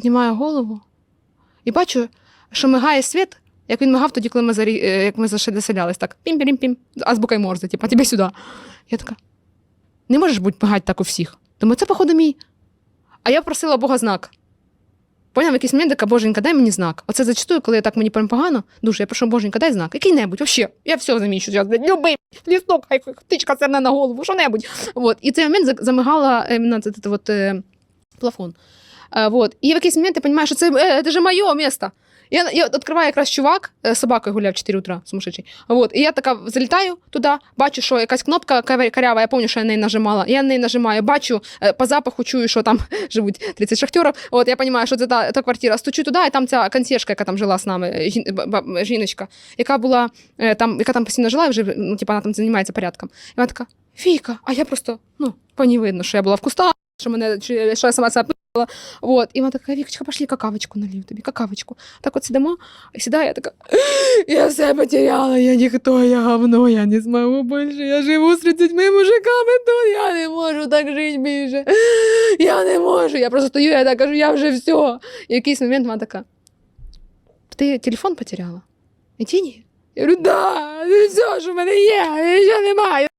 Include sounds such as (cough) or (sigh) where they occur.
піднімаю голову і бачу, що мигає світ, як він мигав тоді, коли ми, зарі... е, як ми заше- заселялись, так пім-пім-пім, азбукою Морзе, типа, тебе сюди. Я така, не можеш бути мигати так у всіх. Думаю, це, походу, мій. А я просила Бога знак. Поняв, якийсь момент така, Боженька, дай мені знак. Оце зачастую, коли я так мені прям погано, дуже, я прошу, Боженька, дай знак. Який-небудь, вообще. Я все заміщу. блядь, Любий лісток, хай птичка серне на голову, що-небудь. Вот. І в цей момент замигала іменно цей, цей, от, е, плафон. Е, вот. І в якийсь момент ти розумієш, що це, е, це же моє місто. Я, я відкриваю якраз чувак, е, з собакою гуляв 4 утра, сумасшедший. Вот. І я така залітаю туди, бачу, що якась кнопка карява, я пам'ятаю, що я на неї нажимала. Я на неї нажимаю, бачу, по запаху чую, що там (laughs) живуть 30 шахтерів. От я розумію, що це та, та квартира. Стучу туди, і там ця консьєржка, яка там жила з нами, жіночка, яка була там, яка там постійно жила, і вже ну, типу, вона там займається порядком. І вона така: Віка, а я просто, ну, по ній видно, що я була в кустах, що мене що я сама це. Вот. І вона така, Вікочка, пошли какавочку налів тобі, какавочку. Так от сидимо, і сідаю, я така, я все потеряла, я ніхто, я говно, я не змогу більше, я живу з 30 мужиками тут, я не можу так жити більше. Я не можу. Я просто стою, я так кажу, я вже все. І в якийсь момент вона така, ти телефон потеряла? І ті ні? Я говорю, да, все, що в мене є, я нічого не маю.